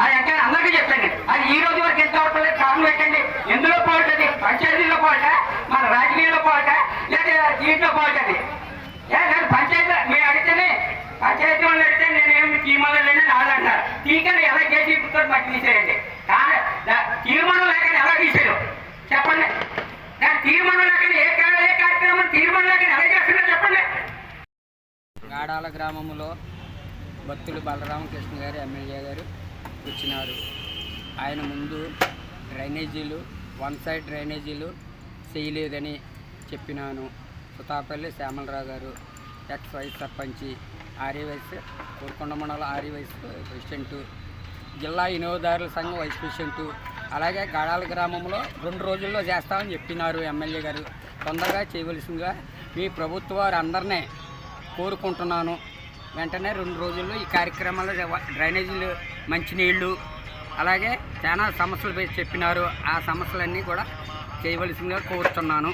అది అంటే అందరికీ చెప్పండి అది ఈ రోజు వరకు ఎంత అవుతుంది కారణం పెట్టండి ఎందులో పోటది పంచాయతీలో పోట మన రాజకీయాల్లో పోట లేదా దీంట్లో పోటది పంచాయతీ మేము అడిగితేనే పంచాయతీ వాళ్ళు అడిగితే ఏమి తీర్మానం లేదని వాళ్ళు తీకని ఎలా చేసి ఇప్పుడు మాకు తీసేయండి. తీర్మానం లేక ఎలా తీసేయరు చెప్పండి. తీర్మానం లేక ఏ కార్యక్రమం తీర్మానం లేక ఎలా చేస్తున్నా చెప్పండి. గాడాల గ్రామంలో భక్తులు బలరామకృష్ణ గారు ఎమ్మెల్యే గారు వచ్చినారు ఆయన ముందు డ్రైనేజీలు వన్ సైడ్ డ్రైనేజీలు చేయలేదని చెప్పినాను. సుతాపల్లి శ్యామలరావు గారు ఎక్స్ వైస్ సర్పంచి ఆర్య వైస్ కోరుకొండ మండల ఆర్య వైస్ ప్రెసిడెంటు జిల్లా వినియోగదారుల సంఘం వైస్ ప్రెసిడెంటు అలాగే గాడాల గ్రామంలో రెండు రోజుల్లో చేస్తామని చెప్పినారు ఎమ్మెల్యే గారు. తొందరగా చేయవలసిందిగా మీ ప్రభుత్వ వారు అందరినీ కోరుకుంటున్నాను. వెంటనే రెండు రోజుల్లో ఈ కార్యక్రమాలు డ్రైనేజీలు మంచినీళ్ళు అలాగే చాలా సమస్యలు చెప్పినారు. ఆ సమస్యలన్నీ కూడా చేయవలసిందిగా కోరుతున్నాను